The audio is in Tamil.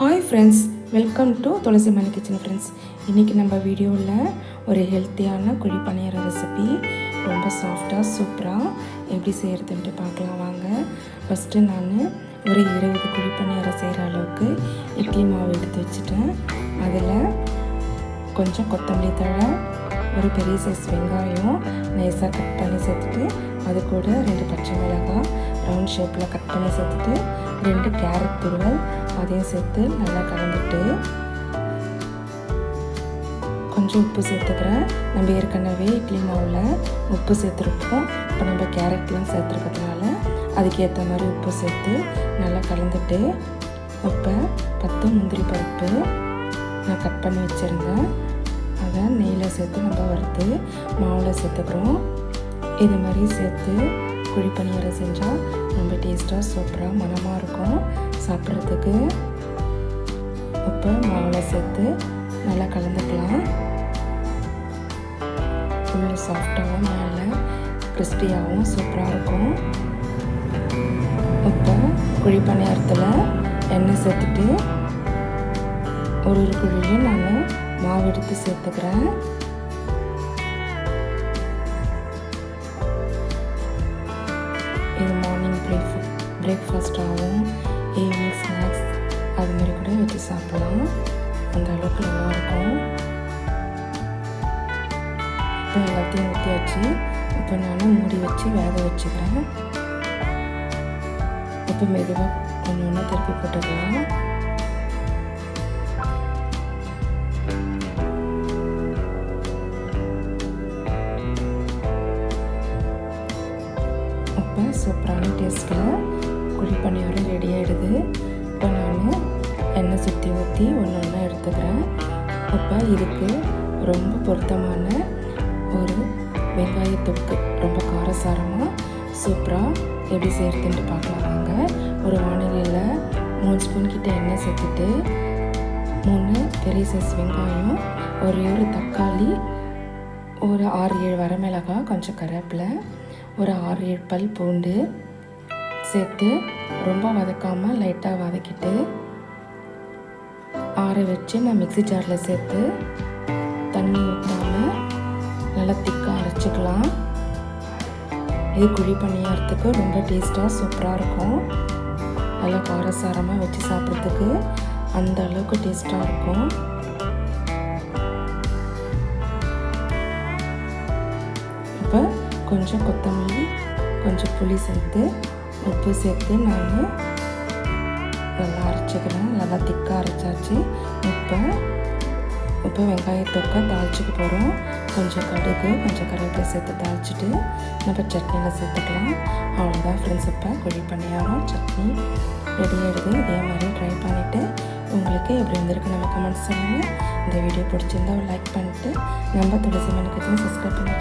Hi friends welcome to Tulasi Mani kitchen friends இன்றைக்கி நம்ம வீடியோவில் ஒரு ஹெல்த்தியான குழி பணியார ரெசிபி ரொம்ப சாஃப்டாக சூப்பராக எப்படி செய்கிறதுன்ட்டு பார்க்கலாம். வாங்க. ஃபஸ்ட்டு நான் ஒரு இருபது குழி பணியாரம் செய்கிற அளவுக்கு இட்லி மாவு எடுத்து வச்சுட்டேன். அதில் கொஞ்சம் கொத்தமல்லி தழை ஒரு பெரிய சைஸ் வெங்காயம் நைஸாக கட் பண்ணி சேர்த்துட்டு அது கூட ரெண்டு பச்சை மிளகாய் ரவுண்ட் ஷேப்பில் கட் பண்ணி சேர்த்துட்டு ரெண்டு கேரட் துருவல் அதையும் சேர்த்து நல்லா கலந்துட்டு கொஞ்சம் உப்பு சேர்த்துக்கிறேன். நம்ம ஏற்கனவே இட்லி மாவில் உப்பு சேர்த்துருப்போம் இப்போ நம்ம கேரட்லாம் சேர்த்துருக்கிறதுனால அதுக்கேற்ற மாதிரி உப்பு சேர்த்து நல்லா கலந்துட்டு இப்போ பத்து முந்திரி பருப்பு நான் கட் பண்ணி வச்சுருந்தேன். அதை நெய்யில் சேர்த்து நம்ம வறுத்து மாவில் சேர்த்துக்கிறோம். இது மாதிரி சேர்த்து குழி பணியாரம் செஞ்சால் ரொம்ப டேஸ்ட்டாக சூப்பராக மனமாக இருக்கும். சாப்பிட்றதுக்கு உப்பு மாவில் சேர்த்து நல்லா கலந்துக்கலாம். உள்ள சாஃப்டாகவும் மேலே கிறிஸ்பியாகவும் சூப்பராக இருக்கும். இப்போ குழி பணியாரத்தில் எண்ணெய் சேர்த்துட்டு ஒரு ஒரு குழியும் நான் மாவு எடுத்து சேர்த்துக்கிறேன். இது பிரேக்ஃபாஸ்ட்டாகவும் ஈவினிங் ஸ்நாக்ஸ் அது மாதிரி கூட வச்சு சாப்பிடலாம். அந்த அளவுக்கு நல்லாயிருக்கும் இப்போ எல்லாத்தையும் ஊற்றியாச்சு இப்போ நான் மூடி வச்சு வேக வச்சுக்கிறேன். இப்போ மெதுவாக ஒன்று ஒன்றா திருப்பி போட்டுக்கலாம். இப்போ சூப்பரான டேஸ்ட்டில் குழி பணியோடு ரெடி ஆகிடுது இப்போ நான் எண்ணெய் சுற்றி ஊற்றி ஒன்று ஒன்றா எடுத்துக்கிறேன். இப்போ இதுக்கு ரொம்ப பொருத்தமான ஒரு வெங்காய தொக்கு. ரொம்ப காரசாரமாக சூப்பராக எப்படி செய்கிறதுன்ட்டு பார்க்கலாம். வாங்க ஒரு வானிலையில் மூணு ஸ்பூன் கிட்ட எண்ணெய் சேர்த்துட்டு மூணு பெரிய சைஸ் வெங்காயம் ஒரே ஒரு தக்காளி ஒரு ஆறு ஏழு வரமிளகாய் கொஞ்சம் கருவேப்பிலை ஒரு ஆறு ஏழு பல் பூண்டு சேர்த்து ரொம்ப வதக்காமல் லைட்டாக வதக்கிட்டு ஆற வச்சு நான் மிக்ஸி ஜாரில் சேர்த்து தண்ணி ஊற்றாமல் நல்லா திக்காக அரைச்சிக்கலாம். இது குழி பணியாரத்துக்கு ரொம்ப டேஸ்ட்டாக சூப்பராக இருக்கும். நல்லா காரசாரமாக வச்சு சாப்பிட்றதுக்கு அந்த அளவுக்கு டேஸ்ட்டாக இருக்கும். இப்போ கொஞ்சம் கொத்தமல்லி கொஞ்சம் புளி சேர்த்து உப்பு சேர்த்து நான் நல்லா அரைச்சிக்கிறேன். நல்லா திக்காக அரைச்சாச்சு. இப்போ இப்போ வெங்காயத்தொக்கை தாளிச்சிக்க போகிறோம் கொஞ்சம் கடுகு கொஞ்சம் கருவேப்பிலை சேர்த்து தாளிச்சிட்டு நம்ம சட்னியில் சேர்த்துக்கலாம். அவ்வளோதான் ஃப்ரெண்ட்ஸ் இப்போ குழி பணியாரம் சட்னி ரெடி ஆகிடுது இதே மாதிரி ட்ரை பண்ணிவிட்டு உங்களுக்கு எப்படி இருந்திருக்கு நம்ம கமெண்ட்ஸ் சொல்லுங்கள் இந்த வீடியோ பிடிச்சிருந்தா லைக் பண்ணிவிட்டு நம்ம துளசி மணிக்கு சப்ஸ்கிரைப் பண்ணி